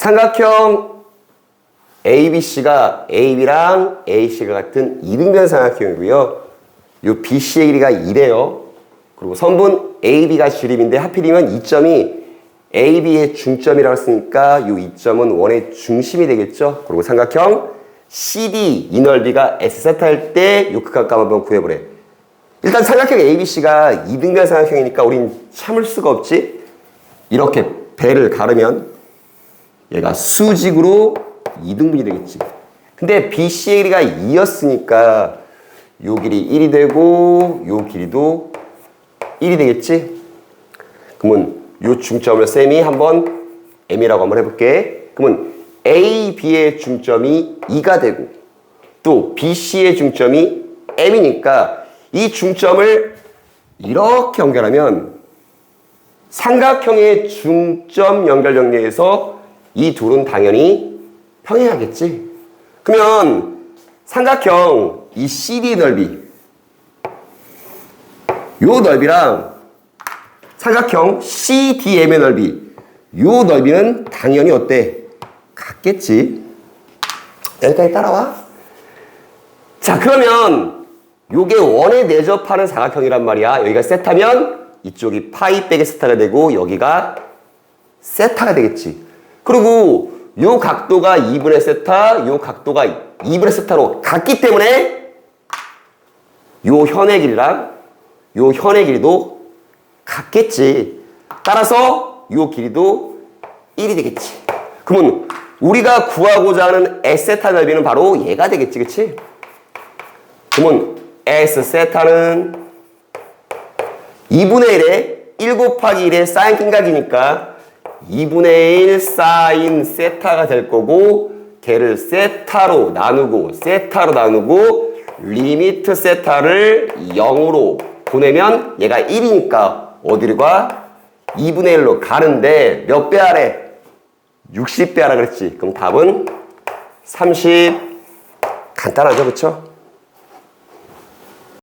삼각형 ABC가 AB랑 AC가 같은 이등변 삼각형이고요. 요 BC의 길이가 2래요. 그리고 선분 AB가 지름인데 하필이면 이 점이 AB의 중점이라고 했으니까 요 이점은 원의 중심이 되겠죠. 그리고 삼각형 CD 이 넓이가 S세타일 때요 극한값 한번 구해보래. 일단 삼각형 ABC가 이등변 삼각형이니까 우린 참을 수가 없지. 이렇게 배를 가르면 얘가 수직으로 2등분이 되겠지. 근데 BC의 길이가 2였으니까 요 길이 1이 되고 요 길이도 1이 되겠지. 그러면 요 중점을 쌤이 한번 M이라고 한번 해볼게. 그러면 A, B의 중점이 2가 되고 또 BC의 중점이 M이니까 이 중점을 이렇게 연결하면 삼각형의 중점 연결 정리에서 이 둘은 당연히 평행하겠지. 그러면 삼각형 이 CD 넓이 요 넓이랑 삼각형 CDM의 넓이 요 넓이는 당연히 어때? 같겠지. 여기까지 따라와. 자 그러면 요게 원에 내접하는 사각형이란 말이야. 여기가 세타면 이쪽이 파이 빼기 세타가 되고 여기가 세타가 되겠지. 그리고 요 각도가 2분의 세타, 요 각도가 2분의 세타로 같기 때문에 요 현의 길이랑 요 현의 길이도 같겠지. 따라서 요 길이도 1이 되겠지. 그러면 우리가 구하고자 하는 S세타 넓이는 바로 얘가 되겠지. 그치? 그러면 S세타는 2분의 1에 1 곱하기 1의 사인 킹각이니까 2분의 1 사인 세타가 될 거고 걔를 세타로 나누고 세타로 나누고 리미트 세타를 0으로 보내면 얘가 1이니까 어디로 가? 2분의 1로 가는데 몇 배 아래? 60배 하라 그랬지. 그럼 답은 30 간단하죠, 그쵸?